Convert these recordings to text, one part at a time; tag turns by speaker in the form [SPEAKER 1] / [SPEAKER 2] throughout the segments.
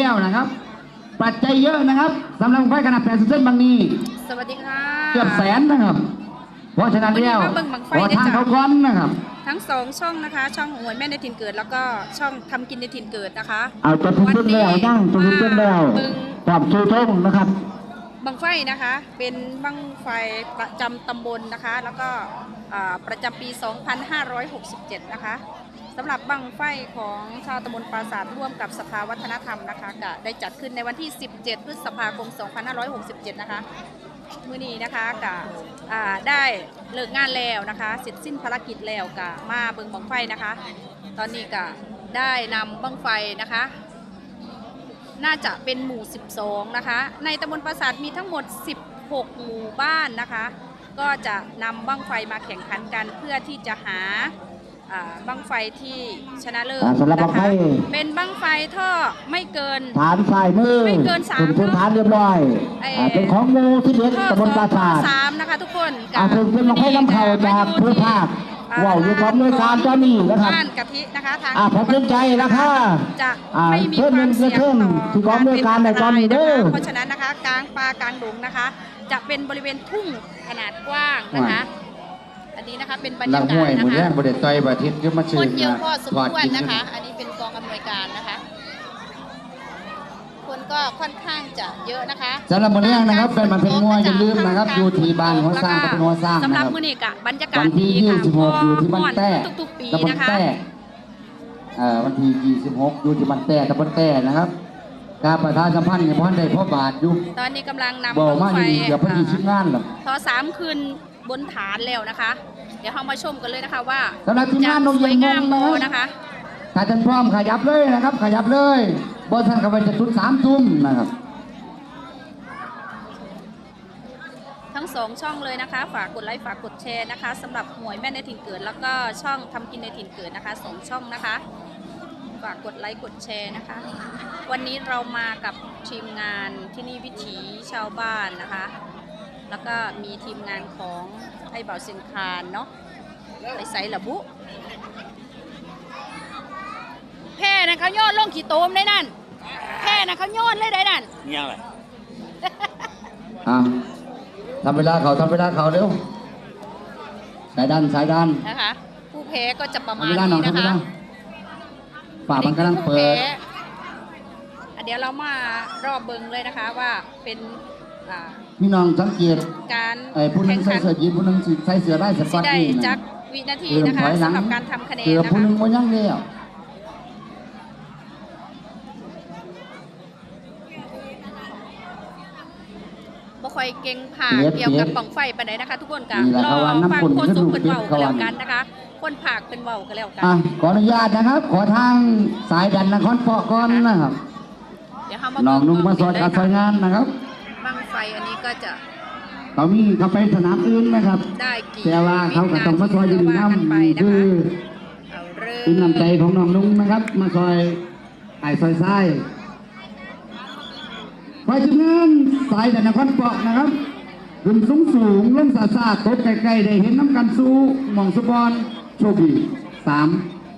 [SPEAKER 1] แล้วนะครับ ปัจจัยเยอะนะครับสำหรับไฟขนาด80เส้นบางนี้
[SPEAKER 2] สวัสดีค่ะ
[SPEAKER 1] เกือบแสนนะครับ เพราะฉะนั้นแล้ว
[SPEAKER 2] วันนี้มาเบิ่งบั้งไฟ
[SPEAKER 1] ขอ
[SPEAKER 2] ได้
[SPEAKER 1] ทาง
[SPEAKER 2] จ้ะ
[SPEAKER 1] เขาก้อนนะครับ
[SPEAKER 2] ทั้งสองช่องนะคะ ช่องหวยแม่ในถิ่นเกิด แล้วก็ช่องทำกินในถิ่นเกิดนะคะ
[SPEAKER 1] เอาจะทุนต้นแล้วนั่งจะทุนต้นแล้ว
[SPEAKER 2] เบิ่ง
[SPEAKER 1] ปรับชูทงนะครับ
[SPEAKER 2] บังไฟนะคะ เป็นบังไฟประจำตำบลนะคะ แล้วก็อ่าประจำปี 2567 นะคะสำหรับบังไฟของชาวตำบลปราสาทร่วมกับสภาวัฒนธรรมนะคะก็ได้จัดขึ้นในวันที่ 17 พฤษภาคม 2567 นะคะมื้อนี้นะคะก็ได้เลิกงานแล้วนะคะเสร็จสิ้นภารกิจแล้วก็มาเบิ่งบังไฟนะคะ ตอนนี้ก็ได้นำบังไฟนะคะ น่าจะเป็นหมู่ 12 นะคะ ในตำบลปราสาทมีทั้งหมด 16 หมู่บ้านนะคะ ก็จะนำบังไฟมาแข่งขันกันเพื่อที่จะหา อ่าบั้งไฟที่ชนะเลิศ
[SPEAKER 1] อ่าสำหรับบั้
[SPEAKER 2] นะ
[SPEAKER 1] งไฟ
[SPEAKER 2] คะเป็นบั้งไฟท่อไม่เกิน
[SPEAKER 1] ฐานฝ่ายมือ
[SPEAKER 2] ไม่เกินสาม
[SPEAKER 1] เป็นพื้นฐานเรียบร้อย
[SPEAKER 2] เอ่อ
[SPEAKER 1] อ่าเป็นของหมูที่เด็ด
[SPEAKER 2] ท่อ
[SPEAKER 1] ตำบลปราสาท
[SPEAKER 2] สามนะคะทุกคน
[SPEAKER 1] อ่าเป็นเป็นบั้งไฟน้ำเข่าจากพื้นภาคว่าวอยู่พร้อมด้วยการเจ้าหนี้นะครับ
[SPEAKER 2] บ้านกะทินะคะทาง
[SPEAKER 1] อ่าผมชื่นใจราคา
[SPEAKER 2] จะ
[SPEAKER 1] อ่า
[SPEAKER 2] ไม่มี
[SPEAKER 1] เพิ่ม
[SPEAKER 2] ความ
[SPEAKER 1] เงิน
[SPEAKER 2] เสี่ยง
[SPEAKER 1] เพิ่ม
[SPEAKER 2] ต่อ
[SPEAKER 1] ที่กองด้วยการในตอนนี้เด้อ
[SPEAKER 2] เพราะฉะนั้นนะคะกลางป่ากลางดงนะคะ จะเป็นบริเวณทุ่งขนาดกว้างนะคะอั นนี้นะคะเป็นบรร
[SPEAKER 3] ลั
[SPEAKER 2] ยางกา
[SPEAKER 3] ห้ว
[SPEAKER 2] ศ
[SPEAKER 3] ยหมด
[SPEAKER 2] นะ
[SPEAKER 3] แร
[SPEAKER 2] คะ
[SPEAKER 3] งบริเตยบาทิตย์ก็มา
[SPEAKER 2] ค
[SPEAKER 3] ชื่
[SPEAKER 2] นเยอะพอสม
[SPEAKER 3] ถอด
[SPEAKER 2] ควร
[SPEAKER 3] กิน
[SPEAKER 2] นะคะ อันนี้เป็นกองอำนวยการนะคะ คนก็ค่อนข้างจะเยอะนะคะ
[SPEAKER 1] สำหรับมื้อนี้นะครับเป็นมันเป็นงัวอย่าลืมนะครับอยู่ที่บ้านหัวสร้างก็เป็นหัวสร้าง
[SPEAKER 2] สำห
[SPEAKER 1] นะ
[SPEAKER 2] รับ
[SPEAKER 1] ครับ
[SPEAKER 2] มื้อนี้กะบรรยากา
[SPEAKER 1] วั
[SPEAKER 2] ศ
[SPEAKER 1] นที่
[SPEAKER 2] ดีค่ะ
[SPEAKER 1] 26อยู่ที่บ้านแต้
[SPEAKER 2] ทุกๆปี
[SPEAKER 1] ตำบล
[SPEAKER 2] นะคะ
[SPEAKER 1] แต้เอ่อวันที่26อยู่ที่บ้านแต้ตำบลแต้นะครับการประชาสัมพันธ์เนี่ยพ่อได้พ่อบาทอยู่
[SPEAKER 2] ตอนนี้กำลังนำ
[SPEAKER 1] บอกมา
[SPEAKER 2] ไฟ
[SPEAKER 1] อยู่เดี๋ยวพอดีชิ้นงานหรอก
[SPEAKER 2] พอสามคืน บนฐานแล้วนะคะ เดี๋ยวเรามาชมกันเลยนะคะว่า
[SPEAKER 1] สำหรับทีมงานนม
[SPEAKER 2] ส
[SPEAKER 1] เย็
[SPEAKER 2] วย
[SPEAKER 1] นม
[SPEAKER 2] งาม
[SPEAKER 1] ง
[SPEAKER 2] โม
[SPEAKER 1] นะ
[SPEAKER 2] นะคะ
[SPEAKER 1] ถ้าท่านพร้อมขยับเลยนะครับ ขยับเลยบนท่านกำลังจะจุดสามทุ่มนะครับ
[SPEAKER 2] ทั้งสองช่องเลยนะคะ ฝากกดไลค์ฝากกดแชร์นะคะสำหรับหวยแม่ในถิ่นเกิด แล้วก็ช่องทำกินในถิ่นเกิดนะคะสองช่องนะคะ ฝากกดไลค์กดแชร์นะคะ วันนี้เรามากับทีมงานที่นี่วิถีชาวบ้านนะคะ แล้วก็มีทีมงานของไอ้เบาเซนคานเนาะไปใส่ระบุแพร่นะเขาโยนลงขี่โตมได้นั่นแพร่นะเขาโยนเลยได้นั่น
[SPEAKER 4] เนี่ยอะไร
[SPEAKER 1] อะทำเวลาเขาทำเวลาเขาเร็วสายดันสายดัน
[SPEAKER 2] นะคะ ผู้แพ้ก็จะประมา
[SPEAKER 1] ทำ
[SPEAKER 2] ณ
[SPEAKER 1] เวลาหน่อย
[SPEAKER 2] นี้
[SPEAKER 1] ทำ
[SPEAKER 2] นะ
[SPEAKER 1] เว
[SPEAKER 2] คะ
[SPEAKER 1] ลาฝ่ามันกำลังเปิด
[SPEAKER 2] อันนี้คือผู้แพ้อะเดี๋ยวเรามารอบเบิงเลยนะคะว่าเป็น อ่า
[SPEAKER 1] พี่น้องสังเกต
[SPEAKER 2] การ
[SPEAKER 1] ไอ้ผู้หนึ
[SPEAKER 2] แข่
[SPEAKER 1] ง
[SPEAKER 2] ง
[SPEAKER 1] ใส่
[SPEAKER 2] ขัน
[SPEAKER 1] เสื้อยีนผู้หนึงใส่เสื้อได้สกอ
[SPEAKER 2] ที่
[SPEAKER 1] ต
[SPEAKER 2] ได้
[SPEAKER 1] นี่
[SPEAKER 2] จั
[SPEAKER 1] นะ
[SPEAKER 2] กวินาที
[SPEAKER 1] เริ่ม
[SPEAKER 2] นะคะ
[SPEAKER 1] ถอยหลัง
[SPEAKER 2] สำหรับการทำคะแนน
[SPEAKER 1] เสื้อ
[SPEAKER 2] นะ
[SPEAKER 1] ผู้ห
[SPEAKER 2] คะ
[SPEAKER 1] นึงมันยังเดียว
[SPEAKER 2] บ่ค่อยเก่งผ่าเกี่ยวกับปล่องไฟปานใดนะคะ ทุกคนกะ
[SPEAKER 1] นี่แหละ
[SPEAKER 2] รอ
[SPEAKER 1] เขาว่า
[SPEAKER 2] ฟัง
[SPEAKER 1] น้ำปุ่น
[SPEAKER 2] คนสุกเป็นเบา
[SPEAKER 1] ขึ้
[SPEAKER 2] กัน
[SPEAKER 1] น
[SPEAKER 2] แล้ว
[SPEAKER 1] เขาว่า
[SPEAKER 2] กันนะคะ คนผากเป็นเบากันแล้วกัน
[SPEAKER 1] อะขออนุญาตนะครับ ขอทางสายดันนครเปาะก่อนนะครับ
[SPEAKER 2] เดี๋ยวเรามา
[SPEAKER 1] น้อง
[SPEAKER 2] เบิ่
[SPEAKER 1] นุ่งมาสอด
[SPEAKER 2] เล
[SPEAKER 1] การ
[SPEAKER 2] ย
[SPEAKER 1] ซอย
[SPEAKER 2] ค่ะ
[SPEAKER 1] งานนะครับ
[SPEAKER 2] บัง ไฟอันนี้ก็จะ
[SPEAKER 1] เขามีเขาไปสนามอื่นนะครับ
[SPEAKER 2] ได้กี่
[SPEAKER 1] แต่ว่าเขาก็ต้องมาซอยอยู่ดีน้
[SPEAKER 2] ว่ากันไปำนะ
[SPEAKER 1] คือ
[SPEAKER 2] คะเอาเริ่ม
[SPEAKER 1] เป็นน้ำใจของน้องนุ่งนะครับ มาซอยไอ้ซอยซ้ายไฟจุดนั้นสายดันนครเปาะนะครับขึ้นสูงสูงลงซาซาตกใกล้ๆได้เห็นน้ำกันสู้หมองสุบอลโชคดีสาม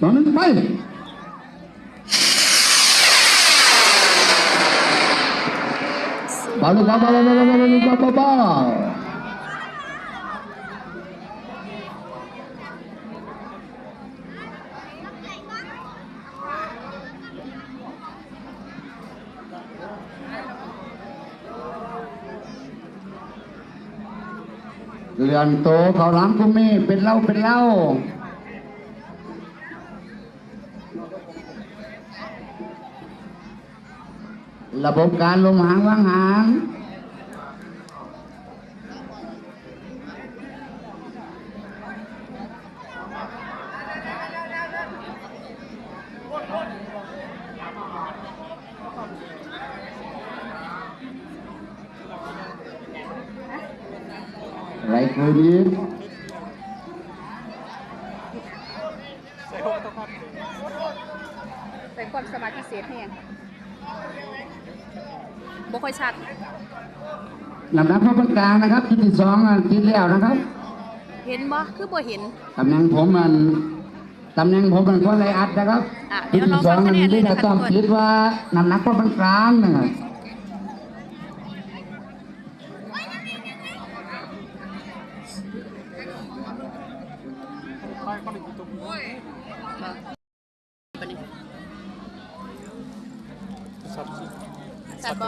[SPEAKER 1] สองหนึ่งไป เบาลูกเบาเบาเบาเบาเบาเบาเบาเบาเรือนโตเขาล้ำกุมีเป็นเล้าเป็นเล้า ระบบการลมหางวางหางไรคืนนี้
[SPEAKER 2] ใส่ความสมาธิเสียแห้งบ่ค่อย ชัด
[SPEAKER 1] ลำดับข้อประกลางนะครับจุดที่สองอะติดแล้วนะครับ
[SPEAKER 2] เห็นบ่คือบ่เห็น
[SPEAKER 1] ตำแหน่งผมมันตำแหน่งผมเป็นคนไรอัดนะครับ
[SPEAKER 2] อะเดี๋
[SPEAKER 1] ที่
[SPEAKER 2] ยว
[SPEAKER 1] ที่
[SPEAKER 2] เรา
[SPEAKER 1] สอง
[SPEAKER 2] ฟั
[SPEAKER 1] นั้
[SPEAKER 2] ง
[SPEAKER 1] น
[SPEAKER 2] คะแนน
[SPEAKER 1] ที่
[SPEAKER 2] เลย
[SPEAKER 1] จะ
[SPEAKER 2] นะคะ
[SPEAKER 1] ต้อง
[SPEAKER 2] ทุกคน
[SPEAKER 1] คิดว่าน้ำหนักก็เป็นกลางนะครับ
[SPEAKER 2] สัตว์บ่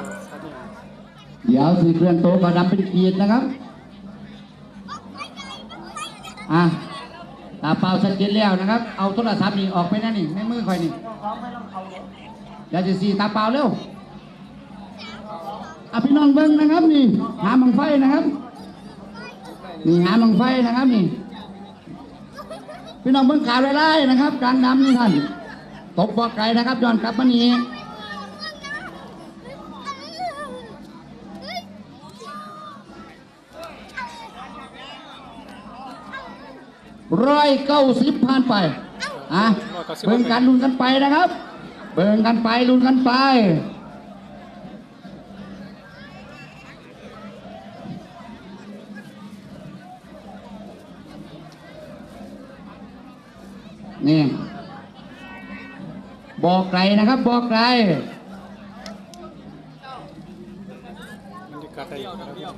[SPEAKER 1] เดี๋ยวสีเคลื่อนโต๊ะก็ดำเป็นขีดนะครับ อะตาเปล่าชัดเจนแล้วนะครับ เอาโทรศัพท์นี่ออกไปนั่นนี่ในมือคอยนี่เดี๋ยวจะสีตาเปล่าเร็วอะพี่น้องเบิ้งนะครับนี่ หามังไฟนะครับ นี่หามังไฟนะครับนี่ พี่น้องเบิ้งขาไว้ไล่นะครับการดำนี่ท่านตกบ่อไก่นะครับย้อนกลับมานี่ ร้อยเก้าสิบผ่านไปอะเบิ่งกันลุ้นกันไปนะครับ เบิ่งกันไปลุ้นกันไปนี่บอกไกลนะครับบอกไกล
[SPEAKER 3] บรรยากาศได้ครับ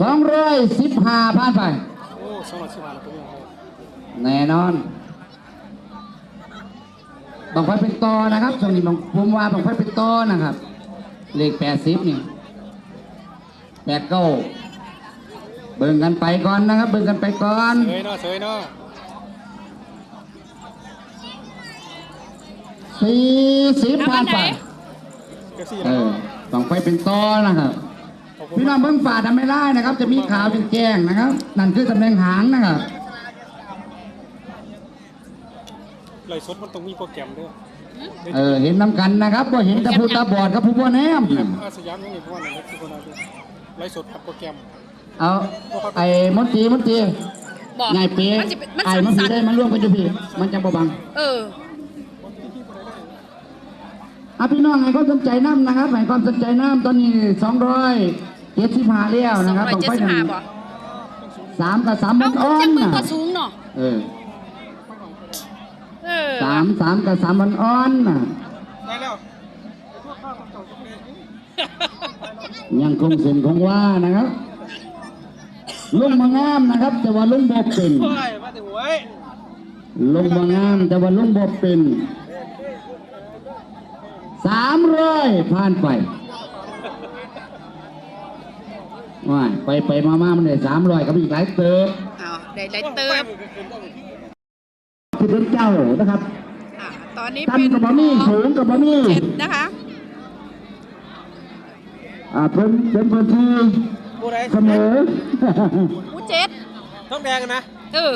[SPEAKER 1] สองร้อยสิบห้าผ่านไป
[SPEAKER 3] โอ้ สองร้อยสิบห้าแล้วก็ยังไง
[SPEAKER 1] แน่นอนบางไฟเป็นตอนะครับช่วงนี้บางผมว่าบางไฟเป็นตอนะครับ เลขแปดสิบนี่แปดเก้าเบิ่งกันไปก่อนนะครับ เบิ่งกันไปก่อน
[SPEAKER 3] เสยเนาะเสยเนาะ
[SPEAKER 1] สี่สิบ
[SPEAKER 2] เอา
[SPEAKER 1] ผ่าน
[SPEAKER 2] อันไหน
[SPEAKER 1] ไป
[SPEAKER 3] เก็บสี่
[SPEAKER 1] เอ
[SPEAKER 3] เนาะ
[SPEAKER 1] อต้องไฟเป็นตอนะครับ
[SPEAKER 3] ขอบคุณ
[SPEAKER 1] พี่น้องเบิ่งฝ่าทำไม่ได้นะครับ จะมีขาวเป็นแจ้งนะครับ นั่นคือตำแหน่งหางนะครับ
[SPEAKER 3] ไลฟ์สดมันต้องมีโปรแกรมด้วย
[SPEAKER 1] เออเห็นน้ำกันนะครับว่าเห็นแต่ผู้ตาบอดกับผู้บ่แนม
[SPEAKER 3] อาสยามยังนี่เพราะว่าในทุกคนเอาด้วยไลฟ์สดกับโปรแกรม
[SPEAKER 1] เอาไอ้มนตรีมนตรี
[SPEAKER 2] บอก
[SPEAKER 1] ง่ายเป๊ะ
[SPEAKER 2] มันสิเป็นมัน
[SPEAKER 1] ไอ้มัน
[SPEAKER 2] สั่
[SPEAKER 1] สี
[SPEAKER 2] น
[SPEAKER 1] ได้มันร่วมกันอยู่พี่ มันจะบ่บัง
[SPEAKER 2] ๆเออ
[SPEAKER 1] อะพี่น้องให้ความสนใจน้ำนะครับให้ความสนใจน้ำตอนนี้สองร้อย เจ็ดสิบห้าแล้วนะครับ
[SPEAKER 2] สองร้อยเจ็ดสิบห้าบ่
[SPEAKER 1] สามกับสามมั
[SPEAKER 2] เอ้าน
[SPEAKER 1] อ่อ
[SPEAKER 2] จ็
[SPEAKER 1] น
[SPEAKER 2] นะก็สูงเนาะ
[SPEAKER 1] เออ
[SPEAKER 2] เออ
[SPEAKER 1] สามสามกับสามมันอ่อนนะ
[SPEAKER 3] ได้แล้ว
[SPEAKER 1] ยังคงเส้นคงว่านะครับลุงมางามนะครับ แต่ว่าลุงบ่เป็น
[SPEAKER 3] โอ้ยมาถึงไว้
[SPEAKER 1] ลุงมางาม แต่ว่าลุงบ่เป็นสามร้อยผ่านไป ว่าไปไปมามามันได้สามร้อยกับอีกหลายเติบ
[SPEAKER 2] เอาได้ได้เติม
[SPEAKER 1] ที่เป็นเจ้านะครับ
[SPEAKER 2] อะตอนนี้
[SPEAKER 1] ตั้
[SPEAKER 2] เป็
[SPEAKER 1] ม
[SPEAKER 2] น
[SPEAKER 1] กับบะมี่สูงกับบะมี่
[SPEAKER 2] เจ็ดนะคะ
[SPEAKER 1] อ่าเพิ่นเป็นพื้นที่
[SPEAKER 3] บูไร
[SPEAKER 1] เสมอ
[SPEAKER 2] ผู้เจ็ด
[SPEAKER 3] ต้องแดงกันนะ
[SPEAKER 2] เออ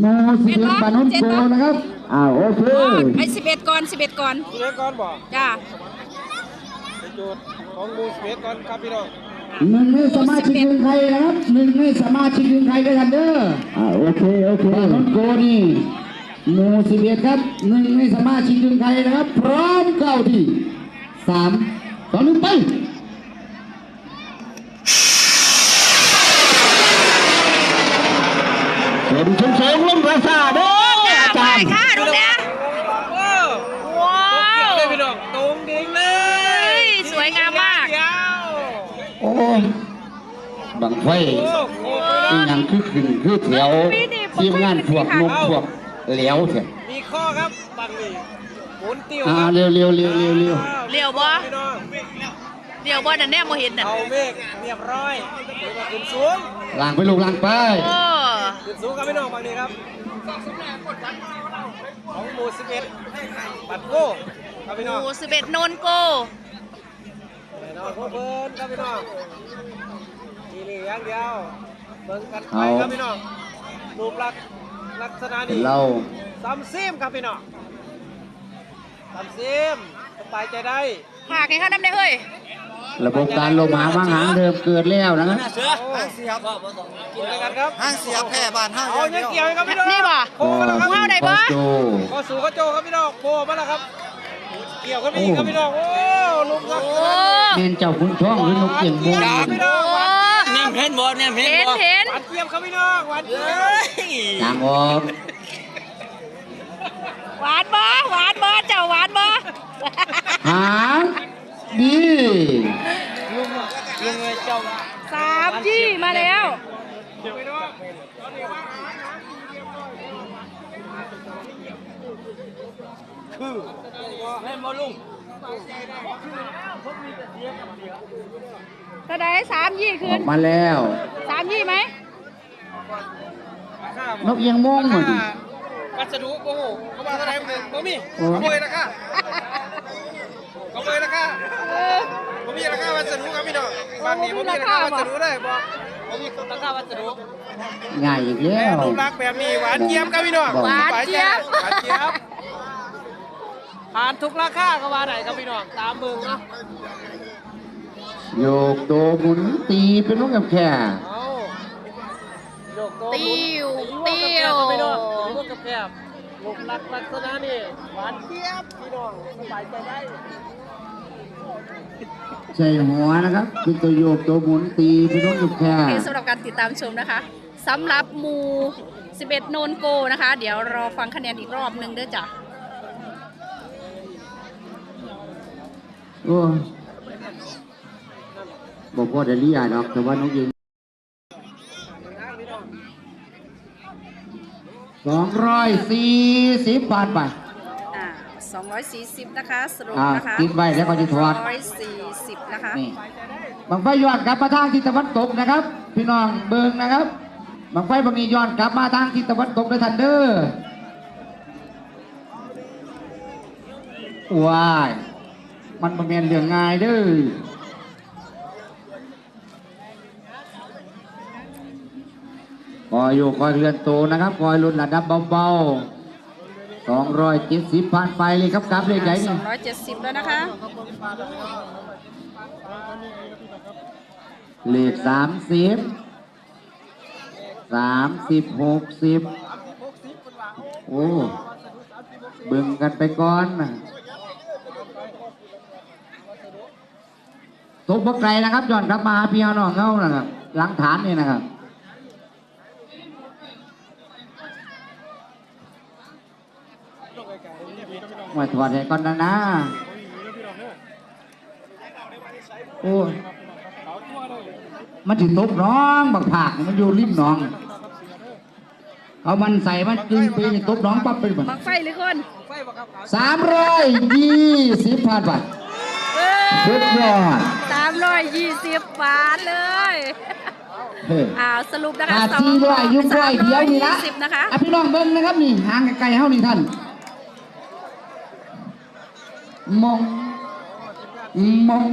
[SPEAKER 1] โมสิเอ็ดปานนท์โกนะครับอ่าโอเค
[SPEAKER 2] อ๋อไอ้สิบเอ็ดก่อนสิบเอ็ดก่อน
[SPEAKER 3] บูไรก่อนบอก
[SPEAKER 2] จ้า
[SPEAKER 3] เป็นโจทย์ของมูสเปซก่อนครับพี่น้อง
[SPEAKER 1] หนึ่งในสมาชิกยิงไทยนะครับหนึ่งในสมาชิกยิงไทยด้วยกันเด้ออ่าโอเคโอเคปานนท์โกนี่โมสิเอ็ดครับหนึ่งในสมาชิกยิงไทยนะครับ พร้อมเข้าที่สามสองหนึ่งไปเห็นสูงสูงลงประสาเด้ออาจารย์
[SPEAKER 2] ค่ะดูนะ
[SPEAKER 3] โอ้
[SPEAKER 2] ว้าว
[SPEAKER 3] เลยพี่น้องตรงดิ่งเล
[SPEAKER 2] เฮ้
[SPEAKER 3] ย
[SPEAKER 2] ยสวยงามมาก
[SPEAKER 3] เดียว
[SPEAKER 1] โอ้ บังไฟ
[SPEAKER 3] โอ้โห
[SPEAKER 1] อีหยังคือขึ้นคือแถวทีมงานพวกนกพวกเหลวเถอะ
[SPEAKER 3] มีข้อครับบังนี่หมุนติ้ว
[SPEAKER 1] อ่า
[SPEAKER 3] ครับ
[SPEAKER 1] เร็วเร็วเร็วเร็วเร็ว
[SPEAKER 2] เลี้ยวบ่
[SPEAKER 3] พี่น้อง
[SPEAKER 2] เดี๋ยวบ่นั่นแน่บ่เห็นน่ะ
[SPEAKER 3] เอาเมฆเรียบร้อยเดี๋ยวมาขึ้นสูง
[SPEAKER 1] ล่างไปลูกล่างไป
[SPEAKER 2] โอ้
[SPEAKER 3] ขึ้นสูงครับพี่น้องบางนี้ครับของหมู่สิบเอ็ดปัดโก้ครับพี่น้อง
[SPEAKER 2] หมูสิบเอ็ดโนนโก
[SPEAKER 3] แน่นอนพวกเบิ้นครับพี่น้องที นี่อย่างเดียวเบิ้งกันไปครับพี่น้องรูปลักษณ์ลักษณะนี้
[SPEAKER 1] เรา
[SPEAKER 3] ซ้ำซิมครับพี่น้องซ้ำซิมสบายใจได้
[SPEAKER 2] ผากให้เขานำได้เฮ้ย
[SPEAKER 1] ระบบการลมหาวางหางเดิมเกิดแล้วนะครับ
[SPEAKER 4] เสือห้างเสียบ
[SPEAKER 3] กินด้วยกันครับ
[SPEAKER 4] ห้างเสียบแพร่บ้านห้าง
[SPEAKER 3] เอา
[SPEAKER 4] เดี
[SPEAKER 3] ยั
[SPEAKER 4] ย
[SPEAKER 3] ง
[SPEAKER 4] ว
[SPEAKER 3] เกี่ยวครับพี่น้อง
[SPEAKER 2] นี่บ่
[SPEAKER 3] โค้งมาแล้วครับ
[SPEAKER 2] เอาได้ปะ
[SPEAKER 1] โจ
[SPEAKER 3] ก็สู่ก็โจครับพี่น้องโผล่มาแล้วครับ เกี่ยวกันไปอีกครับพี่น้องโอ้ลุงครับ
[SPEAKER 2] โอ้
[SPEAKER 1] เน้นเจ้าคุณช่องหรือนกเก่งม่วง
[SPEAKER 3] หวานเจี๊ยบครับพี่น้องหวาน
[SPEAKER 4] เนี่ยเห็นบ่เนี่ยเห็น
[SPEAKER 2] เห็น
[SPEAKER 4] บ่
[SPEAKER 2] เห็น
[SPEAKER 3] หวานเจี๊ยบครับพี่น้องหวานเจี๊ยบ
[SPEAKER 1] ต่างออก
[SPEAKER 2] หวานบ่หวานบ่เจ้าหวานบ่
[SPEAKER 1] หางดี
[SPEAKER 3] ลุงลุงเจ้า
[SPEAKER 2] สามยี่มาแล้ว
[SPEAKER 3] คือแม่นบ่ลุง
[SPEAKER 2] ก็ได้สามยี่
[SPEAKER 1] อ
[SPEAKER 2] คื
[SPEAKER 1] อนกมาแล้ว
[SPEAKER 2] สามยี่ไหม
[SPEAKER 1] นกเอียงโมงเหมือน
[SPEAKER 3] วัสดุโอ้โหเขาว่าเท่าไหร่มึงบ่มี
[SPEAKER 1] โอ้
[SPEAKER 3] ขโมยราคาขโมยราคา
[SPEAKER 2] เออ
[SPEAKER 3] บ่มีราคาวัสดุครับพี่น้องบางนี้บ่มีราคาวัสดุได้บ่บ่มีราคาวัสดุ
[SPEAKER 1] ง่ายอีกแล้ว
[SPEAKER 3] รูปลักษณ์แบบนี้หวานเจี๊ยบครับพี่น้อง
[SPEAKER 1] หวาน
[SPEAKER 2] เจี๊ยบ
[SPEAKER 3] หวานเจี๊ยบ ผ่านทุกราคาก็ว่าได้ครับพี่น้องตามเบิ่งเนาะ
[SPEAKER 1] โยกโตหมุนตีเป็นนกกับแค่
[SPEAKER 3] เอาโยกโต
[SPEAKER 2] ติ้ว
[SPEAKER 3] หมุน
[SPEAKER 2] ติ้ว
[SPEAKER 3] พี่น้องลูกกับแคบลูกลักลักษณะนี่หวานเจี๊ยบพี่น้องสบายใจได้
[SPEAKER 1] ใช่หัวนะครับคือตัวโยกตัวหมุนตีเป็นนกกับแค่
[SPEAKER 2] โอเคสำหรับการติดตามชมนะคะสำหรับหมู 11 โนนโกนะคะ เดี๋ยวรอฟังคะแนนอีกรอบหนึงเด้อจ้ะ
[SPEAKER 1] โอ้บอกว่าเดลี่อะดอกแต่ว่านกยิงสองร้อยสี่สิบบาทไป
[SPEAKER 2] อ่า240นะคะสรุป
[SPEAKER 1] อ่า
[SPEAKER 2] นะคะ
[SPEAKER 1] ติดไว้แล้วก็จะถอด
[SPEAKER 2] 140นะคะ
[SPEAKER 1] นี่บังไฟย้อนกลับมาทางทิศตะวันตกนะครับ พี่น้องเบิงนะครับบังไฟบางนี้ย้อนกลับมาทางทิศตะวันตกเลยทันเดอร์ว้าย มันบ่แม่นเรื่องง่ายเด้อคอยอยู่คอยเรือนโตนะครับคอยลดระดับเบาๆสองร้อยเจ็ดสิบผ่านไปเลยครับกราฟเลขไหนนี่
[SPEAKER 2] 270แล้วนะคะ
[SPEAKER 1] เลขสามสิบสามสิบหกสิบโอ้เบิ่งกันไปก่อนนะ ตกบ่ไกลนะครับย้อนกลับมาหาพี่น้องเขานะครับหลังฐานนี่นะครับมาถอดให้ก่อนนะนะโอ้ยมันถึงตกหน้องบักผากนี่มันอยู่ริมหนอง เอามันใส่มันกึ่งปีนี่ตกหน้องปั๊บไปหมด
[SPEAKER 2] บังไฟหรือคน
[SPEAKER 3] ไฟบ่ครับ
[SPEAKER 1] สามร้อยยี่สิบพันบาท
[SPEAKER 2] เอ
[SPEAKER 1] สุดยอด
[SPEAKER 2] 320บาทเลย
[SPEAKER 1] เฮ้ย
[SPEAKER 2] อ่าสรุปนะคะ
[SPEAKER 1] ขาดสี่ร้อยยุ่งร้อยเดียวนี่ละ
[SPEAKER 2] 320นะคะ
[SPEAKER 1] อะพี่น้องเบิ้งนะครับนี่ห่างไกลๆเฮานี่ท่านมองมอง